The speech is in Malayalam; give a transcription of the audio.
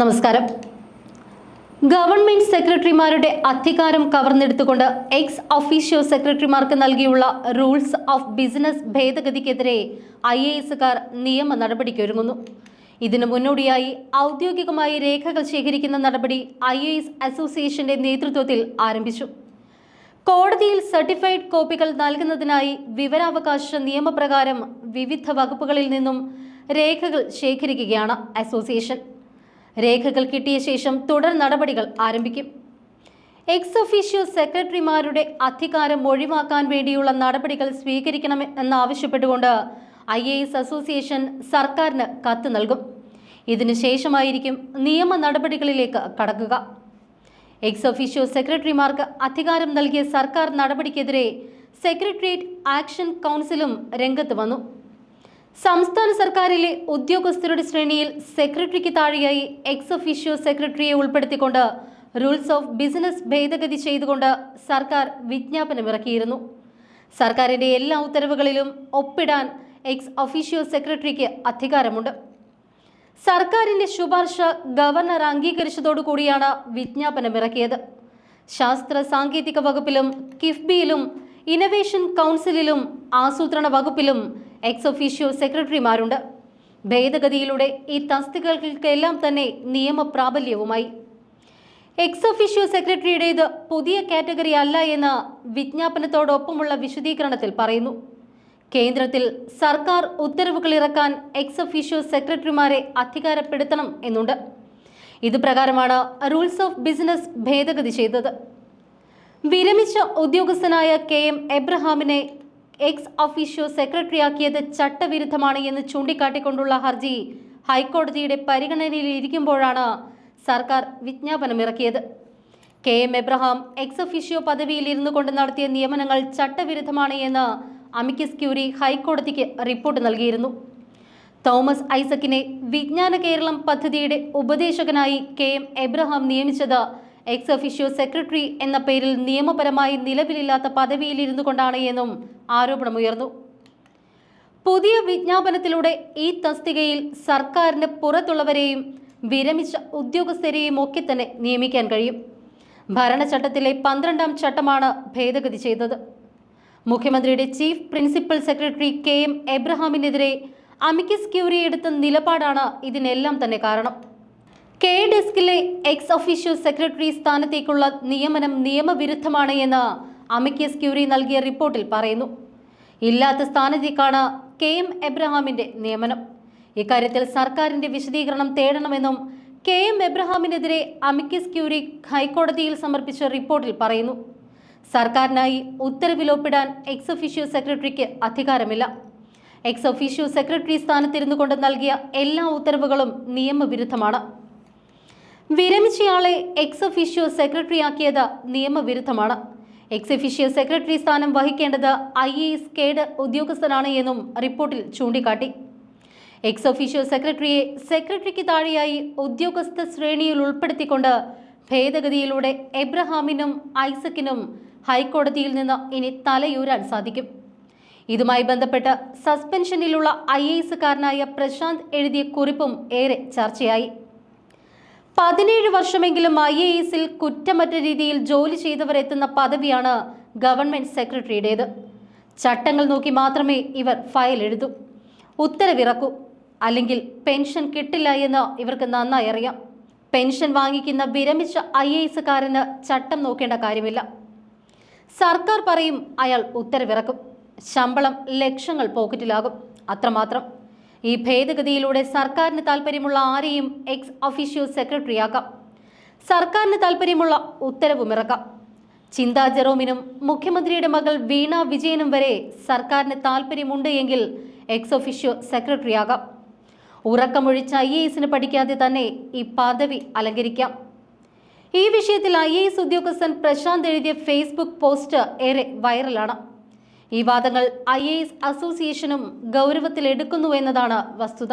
നമസ്കാരം. ഗവൺമെന്റ് സെക്രട്ടറിമാരുടെ അധികാരം കവർന്നെടുത്തുകൊണ്ട് എക്സ് ഒഫീഷ്യോ സെക്രട്ടറിമാർക്ക് നൽകിയുള്ള റൂൾസ് ഓഫ് ബിസിനസ് ഭേദഗതിക്കെതിരെ ഐ എ എസുകാർ നിയമ നടപടിക്കൊരുങ്ങുന്നു. ഇതിനു മുന്നോടിയായി ഔദ്യോഗികമായി രേഖകൾ ശേഖരിക്കുന്ന നടപടി ഐ എ എസ് അസോസിയേഷന്റെ നേതൃത്വത്തിൽ ആരംഭിച്ചു. കോടതിയിൽ സർട്ടിഫൈഡ് കോപ്പികൾ നൽകുന്നതിനായി വിവരാവകാശ നിയമപ്രകാരം വിവിധ വകുപ്പുകളിൽ നിന്നും രേഖകൾ ശേഖരിക്കുകയാണ് അസോസിയേഷൻ. രേഖകൾ കിട്ടിയ ശേഷം തുടർ നടപടികൾ ആരംഭിക്കും. എക്സ് ഒഫീഷ്യോ സെക്രട്ടറിമാരുടെ അധികാരം ഒഴിവാക്കാൻ വേണ്ടിയുള്ള നടപടികൾ സ്വീകരിക്കണം എന്നാവശ്യപ്പെട്ടുകൊണ്ട് ഐ എ എസ് അസോസിയേഷൻ സർക്കാരിന് കത്ത് നൽകും. ഇതിനുശേഷമായിരിക്കും നിയമ നടപടികളിലേക്ക് കടക്കുക. എക്സ് ഒഫീഷ്യോ സെക്രട്ടറിമാർക്ക് അധികാരം നൽകിയ സർക്കാർ നടപടിക്കെതിരെ സെക്രട്ടേറിയറ്റ് ആക്ഷൻ കൗൺസിലും രംഗത്ത് വന്നു. സംസ്ഥാന സർക്കാരിലെ ഉദ്യോഗസ്ഥരുടെ ശ്രേണിയിൽ സെക്രട്ടറിക്ക് താഴെയായി എക്സ് ഒഫീഷ്യോ സെക്രട്ടറിയെ ഉൾപ്പെടുത്തിക്കൊണ്ട് റൂൾസ് ഓഫ് ബിസിനസ് ഭേദഗതി ചെയ്തുകൊണ്ട് സർക്കാർ വിജ്ഞാപനമിറക്കിയിരുന്നു. സർക്കാരിന്റെ എല്ലാ ഉത്തരവുകളിലും ഒപ്പിടാൻ എക്സ് ഒഫീഷ്യോ സെക്രട്ടറിക്ക് അധികാരമുണ്ട്. സർക്കാരിന്റെ ശുപാർശ ഗവർണർ അംഗീകരിച്ചതോടുകൂടിയാണ് വിജ്ഞാപനമിറക്കിയത്. ശാസ്ത്ര സാങ്കേതിക വകുപ്പിലും കിഫ്ബിയിലും ഇന്നവേഷൻ കൗൺസിലിലും ആസൂത്രണ വകുപ്പിലും എക്സ് ഒഫീഷ്യോ സെക്രട്ടറിമാരുണ്ട് ഭേദഗതിയിലൂടെ ഈ തസ്തികകൾക്കെല്ലാം തന്നെ നിയമപ്രാബല്യവുമായി. എക്സ് ഒഫീഷ്യോ സെക്രട്ടറിയുടേത് പുതിയ കാറ്റഗറി അല്ല എന്ന് വിജ്ഞാപനത്തോടൊപ്പമുള്ള വിശദീകരണത്തിൽ പറയുന്നു. കേന്ദ്രത്തിൽ സർക്കാർ ഉത്തരവുകൾ ഇറക്കാൻ എക്സ് ഒഫീഷ്യോ സെക്രട്ടറിമാരെ അധികാരപ്പെടുത്തണം എന്നുണ്ട്. ഇത് പ്രകാരമാണ് റൂൾസ് ഓഫ് ബിസിനസ് ഭേദഗതി ചെയ്തത്. വിരമിച്ച ഉദ്യോഗസ്ഥനായ കെ എം എബ്രഹാമിനെ എക്സ് ഒഫീഷ്യോ സെക്രട്ടറിയാക്കിയത് ചട്ടവിരുദ്ധമാണ് എന്ന് ചൂണ്ടിക്കാട്ടിക്കൊണ്ടുള്ള ഹർജി ഹൈക്കോടതിയുടെ പരിഗണനയിലിരിക്കുമ്പോഴാണ് സർക്കാർ വിജ്ഞാപനമിറക്കിയത്. K M Abraham ex officio പദവിയിൽ ഇരുന്നു കൊണ്ട് നടത്തിയ നിയമനങ്ങൾ ചട്ടവിരുദ്ധമാണ് എന്ന് അമിക്കസ് ക്യൂരി ഹൈക്കോടതിക്ക് റിപ്പോർട്ട് നൽകിയിരുന്നു. തോമസ് ഐസക്കിനെ വിജ്ഞാന കേരളം പദ്ധതിയുടെ ഉപദേശകനായി കെ എം എബ്രഹാം നിയമിച്ചത് എക്സ് ഒഫീഷ്യോ സെക്രട്ടറി എന്ന പേരിൽ നിയമപരമായി നിലവിലില്ലാത്ത പദവിയിലിരുന്നു കൊണ്ടാണ് എന്നും ആരോപണമുയർന്നു പുതിയ വിജ്ഞാപനത്തിലൂടെ ഈ തസ്തികയിൽ സർക്കാരിന് പുറത്തുള്ളവരെയും വിരമിച്ച ഉദ്യോഗസ്ഥരെയും ഒക്കെ തന്നെ നിയമിക്കാൻ കഴിയും. ഭരണചട്ടത്തിലെ പന്ത്രണ്ടാം ചട്ടമാണ് ഭേദഗതി ചെയ്തത്. മുഖ്യമന്ത്രിയുടെ chief principal secretary K M എബ്രഹാമിനെതിരെ amicus curiae എടുത്ത നിലപാടാണ് ഇതിനെല്ലാം തന്നെ കാരണം. കെ ഡെസ്കിലെ എക്സ് ഒഫീഷ്യൽ സെക്രട്ടറി സ്ഥാനത്തേക്കുള്ള നിയമനം നിയമവിരുദ്ധമാണ് എന്ന് അമിക്കസ് ക്യൂറി നൽകിയ റിപ്പോർട്ടിൽ പറയുന്നു ഇല്ലാത്ത സ്ഥാനത്തേക്കാണ് കെ എം എബ്രഹാമിന്റെ നിയമനം. ഇക്കാര്യത്തിൽ സർക്കാരിന്റെ വിശദീകരണം തേടണമെന്നും കെ എം എബ്രഹാമിനെതിരെ അമിക്കസ് ക്യൂറി ഹൈക്കോടതിയിൽ സമർപ്പിച്ച റിപ്പോർട്ടിൽ പറയുന്നു സർക്കാരിനായി ഉത്തരവിലൊപ്പിടാൻ എക്സ് ഒഫീഷ്യോ സെക്രട്ടറിക്ക് അധികാരമില്ല. എക്സ് ഒഫീഷ്യോ സെക്രട്ടറി സ്ഥാനത്തിരുന്നു കൊണ്ട് നൽകിയ എല്ലാ ഉത്തരവുകളും നിയമവിരുദ്ധമാണ്. വിരമിച്ചയാളെ എക്സ് ഒഫീഷ്യോ സെക്രട്ടറിയാക്കിയത് നിയമവിരുദ്ധമാണ്. എക്സ് സെക്രട്ടറി സ്ഥാനം വഹിക്കേണ്ടത് ഐ എ എസ് കേഡ് ഉദ്യോഗസ്ഥനാണ് എന്നും റിപ്പോർട്ടിൽ ചൂണ്ടിക്കാട്ടി. എക്സ് ഒഫീഷ്യൽ സെക്രട്ടറിയെ സെക്രട്ടറിക്ക് താഴെയായി ഉദ്യോഗസ്ഥ ശ്രേണിയിൽ ഉൾപ്പെടുത്തിക്കൊണ്ട് ഭേദഗതിയിലൂടെ എബ്രഹാമിനും ഐസക്കിനും ഹൈക്കോടതിയിൽ നിന്ന് ഇനി തലയൂരാൻ സാധിക്കും. ഇതുമായി ബന്ധപ്പെട്ട് സസ്പെൻഷനിലുള്ള ഐ എ എസുകാരനായ പ്രശാന്ത് എഴുതിയ കുറിപ്പും ഏറെ ചർച്ചയായി. പതിനേഴ് വർഷമെങ്കിലും ഐ എ എസിൽ കുറ്റമറ്റ രീതിയിൽ ജോലി ചെയ്തവരെത്തുന്ന പദവിയാണ് ഗവൺമെന്റ് സെക്രട്ടറിയുടേത്. ചട്ടങ്ങൾ നോക്കി മാത്രമേ ഇവർ ഫയൽ എഴുതൂ. ഉത്തരവിറക്കൂ. അല്ലെങ്കിൽ പെൻഷൻ കിട്ടില്ല എന്ന് ഇവർക്ക് നന്നായി അറിയാം. പെൻഷൻ വാങ്ങിക്കുന്ന വിരമിച്ച ഐ എ എസുകാരന് ചട്ടം നോക്കേണ്ട കാര്യമില്ല. സർക്കാർ പറയും അയാൾ ഉത്തരവിറക്കും. ശമ്പളം ലക്ഷങ്ങൾ പോക്കറ്റിലാകും. അത്രമാത്രം. ഈ ഭേദഗതിയിലൂടെ സർക്കാരിന് താല്പര്യമുള്ള ആരെയും എക്സ് ഒഫീഷ്യോ സെക്രട്ടറിയാക്കാം സർക്കാരിന് താല്പര്യമുള്ള ഉത്തരവുമിറക്കാം ചിന്താ ജെറോമിനും മുഖ്യമന്ത്രിയുടെ മകൾ വീണ വിജയനും വരെ സർക്കാരിന് താല്പര്യമുണ്ട് എങ്കിൽ എക്സ് ഒഫീഷ്യോ സെക്രട്ടറിയാകാം ഉറക്കമൊഴിച്ച ഐ എ എസിന് പഠിക്കാതെ തന്നെ ഈ പദവി അലങ്കരിക്കാം. ഈ വിഷയത്തിൽ ഐ എ എസ് ഉദ്യോഗസ്ഥൻ പ്രശാന്ത് എഴുതിയ ഫേസ്ബുക്ക് പോസ്റ്റ് ഏറെ വൈറലാണ്. ഈ വാദങ്ങൾ ഐ എ എസ് അസോസിയേഷനും ഗൗരവത്തിലെടുക്കുന്നു എന്നതാണ് വസ്തുത.